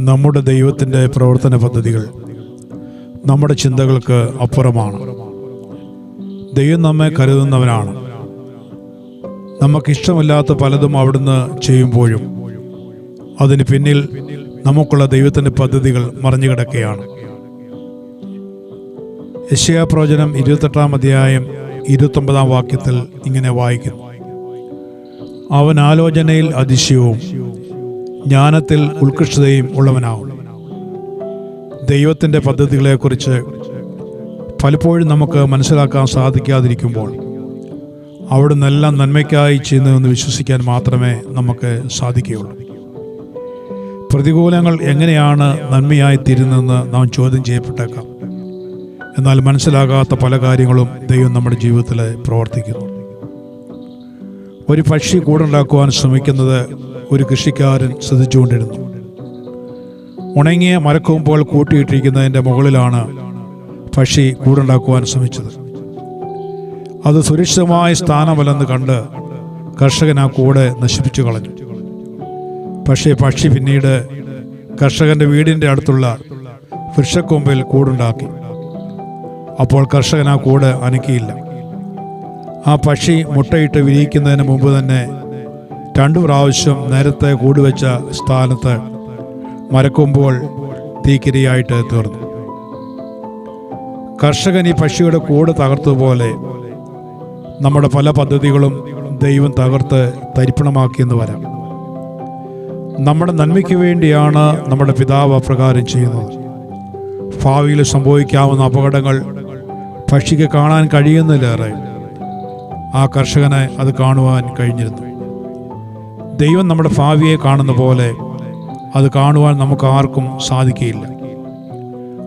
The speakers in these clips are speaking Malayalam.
നമ്മുടെ ദൈവത്തിന്റെ പ്രവർത്തന പദ്ധതികൾ നമ്മുടെ ചിന്തകൾക്ക് അപ്പുറമാണ്. ദൈവം നമ്മെ കരുതുന്നവനാണ്. നമുക്കിഷ്ടമില്ലാത്ത പലതും അവിടുന്ന് ചെയ്യുമ്പോഴും അതിന് പിന്നിൽ നമുക്കുള്ള ദൈവത്തിന്റെ പദ്ധതികൾ മറിഞ്ഞുകിടക്കുകയാണ് യശയാ പ്രവചനം ഇരുപത്തെട്ടാം അധ്യായം ഇരുപത്തൊമ്പതാം വാക്യത്തിൽ ഇങ്ങനെ വായിക്കുന്നു. അവൻ ആലോചനയിൽ അതിശയവും ജ്ഞാനത്തിൽ ഉത്കൃഷ്ടതയും ഉള്ളവനാവും. ദൈവത്തിന്റെ പദ്ധതികളെക്കുറിച്ച് പലപ്പോഴും നമുക്ക് മനസ്സിലാക്കാൻ സാധിക്കാതിരിക്കുമ്പോൾ അവിടുന്ന് എല്ലാം നന്മയ്ക്കായി ചെയ്യുന്നതെന്ന് വിശ്വസിക്കാൻ മാത്രമേ നമുക്ക് സാധിക്കുകയുള്ളൂ. പ്രതികൂലങ്ങൾ എങ്ങനെയാണ് നന്മയായി തീരുന്നതെന്ന് നാം ചോദ്യം ചെയ്യപ്പെട്ടേക്കാം. എന്നാൽ മനസ്സിലാകാത്ത പല കാര്യങ്ങളും ദൈവം നമ്മുടെ ജീവിതത്തിൽ പ്രവർത്തിക്കുന്നു. ഒരു പക്ഷി കൂടുണ്ടാക്കുവാൻ ശ്രമിക്കുന്നത് ഒരു കൃഷിക്കാരൻ ശ്രദ്ധിച്ചുകൊണ്ടിരുന്നു. ഉണങ്ങിയ മരക്കൊമ്പുകൾ കൂട്ടിയിട്ടിരിക്കുന്നതിന്റെ മുകളിലാണ് പക്ഷി കൂടുണ്ടാക്കുവാൻ ശ്രമിച്ചത്. അത് സുരക്ഷിതമായ സ്ഥാനമല്ലെന്ന് കണ്ട് കർഷകൻ ആ കൂടെ നശിപ്പിച്ചു കളഞ്ഞു. പക്ഷേ പക്ഷി പിന്നീട് കർഷകന്റെ വീടിന്റെ അടുത്തുള്ള വൃക്ഷക്കൊമ്പിൽ കൂടുണ്ടാക്കി. അപ്പോൾ കർഷകൻ ആ കൂട് അനക്കിയില്ല. ആ പക്ഷി മുട്ടയിട്ട് വിരിയിക്കുന്നതിന് മുമ്പ് തന്നെ രണ്ടു പ്രാവശ്യം നേരത്തെ കൂടുവെച്ച സ്ഥാനത്ത് മരക്കൊമ്പുകൾ തീക്കിരിയായിട്ട് തീർന്നു. കർഷകൻ ഈ പക്ഷിയുടെ കൂട് തകർത്തതുപോലെ നമ്മുടെ പല പദ്ധതികളും ദൈവം തകർത്ത് തരിപ്പണമാക്കിയെന്ന് വരാം. നമ്മുടെ നന്മയ്ക്ക് വേണ്ടിയാണ് നമ്മുടെ പിതാവ് അപ്രകാരം ചെയ്യുന്നത്. ഭാവിയിൽ സംഭവിക്കാവുന്ന അപകടങ്ങൾ പക്ഷിക്ക് കാണാൻ കഴിയുന്നില്ലേറെ. ആ കർഷകനെ അത് കാണുവാൻ കഴിഞ്ഞിരുന്നു. ദൈവം നമ്മുടെ ഭാവിയെ കാണുന്ന പോലെ അത് കാണുവാൻ നമുക്ക് ആർക്കും സാധിക്കുകയില്ല.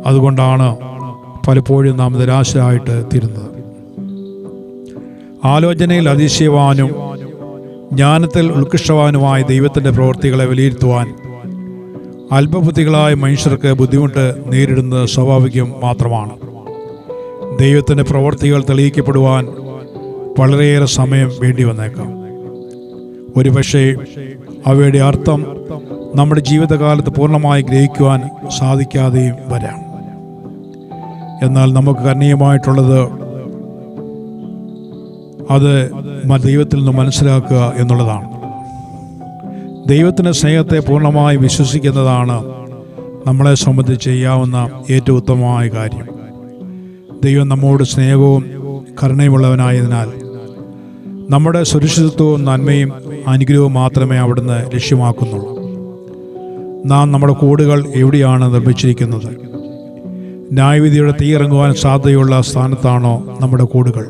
അതുകൊണ്ടാണ് പലപ്പോഴും നാം നിരാശരായിട്ട് തീരുന്നത്. ആലോചനയിൽ അതിശയവാനും ജ്ഞാനത്തിൽ ഉത്കൃഷ്ടവാനുമായ ദൈവത്തിന്റെ പ്രവൃത്തികളെ വിലയിരുത്തുവാൻ അല്പബുദ്ധികളായ മനുഷ്യർക്ക് ബുദ്ധിമുട്ട് നേരിടുന്നത് സ്വാഭാവികം മാത്രമാണ്. ദൈവത്തിന്റെ പ്രവൃത്തികൾ തെളിയിക്കപ്പെടുവാൻ വളരെയേറെ സമയം വേണ്ടി വന്നേക്കാം. ഒരുപക്ഷെ അവയുടെ അർത്ഥം നമ്മുടെ ജീവിതകാലത്ത് പൂർണമായി ഗ്രഹിക്കുവാൻ സാധിക്കാതെയും വരാം. എന്നാൽ നമുക്ക് കരണീയമായിട്ടുള്ളത് അത് ദൈവത്തിൽ നിന്ന് മനസ്സിലാക്കുക എന്നുള്ളതാണ്. ദൈവത്തിന്റെ സ്നേഹത്തെ പൂർണമായി വിശ്വസിക്കുന്നതാണ് നമ്മളെ സംബന്ധിച്ച് ചെയ്യാവുന്ന ഏറ്റവും ഉത്തമമായ കാര്യം. ദൈവം നമ്മോട് സ്നേഹവും കരുണയുമുള്ളവനായതിനാൽ നമ്മുടെ സുരക്ഷിതത്വവും നന്മയും അനുഗ്രഹവും മാത്രമേ അവിടുന്ന് ലക്ഷ്യമാക്കുന്നുള്ളൂ. നാം നമ്മുടെ കൂടുകൾ എവിടെയാണ് നിർമ്മിച്ചിരിക്കുന്നത്? ന്യായവിധിയുടെ തീ ഇറങ്ങുവാൻ സാധ്യതയുള്ള സ്ഥാനത്താണോ നമ്മുടെ കൂടുകൾ?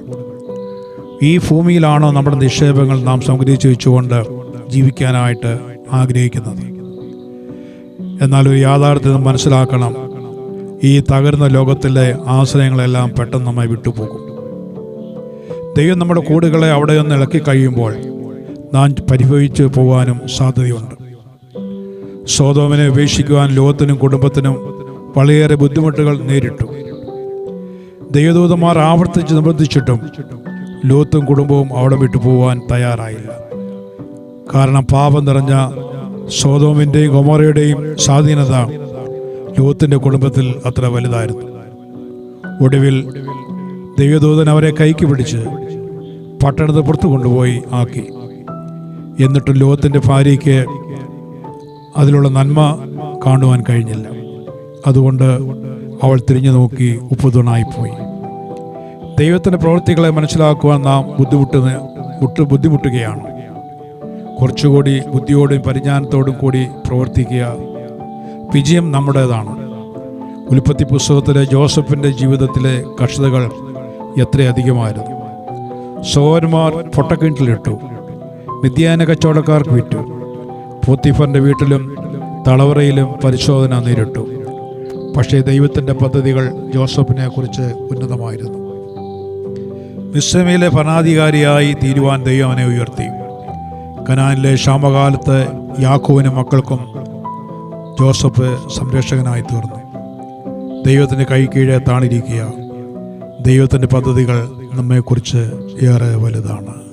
ഈ ഭൂമിയിലാണോ നമ്മുടെ നിക്ഷേപങ്ങൾ നാം സംഗ്രഹിച്ചു വെച്ചുകൊണ്ട് ജീവിക്കാനായിട്ട് ആഗ്രഹിക്കുന്നത്? എന്നാൽ ഒരു യാഥാർത്ഥ്യം മനസ്സിലാക്കണം. ഈ തകർന്ന ലോകത്തിലെ ആശ്രയങ്ങളെല്ലാം പെട്ടെന്ന് നമ്മെ വിട്ടുപോകും. ദൈവം നമ്മുടെ കൂടുകളെ അവിടെ നിന്ന് ഇളക്കി കഴിയുമ്പോൾ നാം പരിഭവിച്ചു പോകാനും സാധ്യതയുണ്ട്. സ്വതോമിനെ ഉപേക്ഷിക്കുവാൻ ലോകത്തിനും കുടുംബത്തിനും വളരെയേറെ ബുദ്ധിമുട്ടുകൾ നേരിട്ടു. ദൈവദൂതന്മാർ ആവർത്തിച്ച് നിർബന്ധിച്ചിട്ടും ലോത്തും കുടുംബവും അവിടെ വിട്ടു പോകാൻ തയ്യാറായില്ല. കാരണം പാപം നിറഞ്ഞ സോതോമിന്റെയും ഗൊമോറയുടെയും സ്വാധീനത ലോത്തിന്റെ കുടുംബത്തിൽ അത്ര വലുതായിരുന്നു. ഒടുവിൽ ദൈവദൂതൻ അവരെ കൈക്ക് പിടിച്ച് പട്ടണത്തെ പുറത്തു കൊണ്ടുപോയി ആക്കി. എന്നിട്ടും ലോകത്തിന്റെ ഭാര്യയ്ക്ക് അതിലുള്ള നന്മ കാണുവാൻ കഴിഞ്ഞില്ല. അതുകൊണ്ട് അവൾ തിരിഞ്ഞു നോക്കി ഉപ്പുതുണായിപ്പോയി. ദൈവത്തിന്റെ പ്രവൃത്തികളെ മനസ്സിലാക്കുവാൻ നാം ബുദ്ധിമുട്ടുന്ന മുട്ട് ബുദ്ധിമുട്ടുകയാണ്. കുറച്ചുകൂടി ബുദ്ധിയോടും പരിജ്ഞാനത്തോടും കൂടി പ്രവർത്തിക്കുക വിജയം നമ്മുടേതാണ്. ഉൽപ്പത്തി പുസ്തകത്തിലെ ജോസഫിന്റെ ജീവിതത്തിലെ കഷ്ടതകൾ എത്രയധികമായിരുന്നു? സഹോദരന്മാർ പൊട്ടക്കിണറ്റിലിട്ടു. മിഥ്യാന കച്ചവടക്കാർക്ക് വിറ്റു. പോത്തിഫറിന്റെ വീട്ടിലും തളവറയിലും പരിശോധന നേരിട്ടു. പക്ഷേ ദൈവത്തിന്റെ പദ്ധതികൾ ജോസഫിനെ കുറിച്ച് ഉന്നതമായിരുന്നു. മിശ്രമയിലെ ഭരണാധികാരിയായി തീരുവാൻ ദൈവം അവനെ ഉയർത്തി. കനാനിലെ ക്ഷാമകാലത്ത് യാക്കോവിനും മക്കൾക്കും ജോസഫ് സംരക്ഷകനായി തീർന്നു. ദൈവത്തിന്റെ കൈ കീഴെ താണിരിക്കുക ദൈവത്തിന്റെ പദ്ധതികൾ നമ്മെക്കുറിച്ച് ഏറെ വലുതാണ്.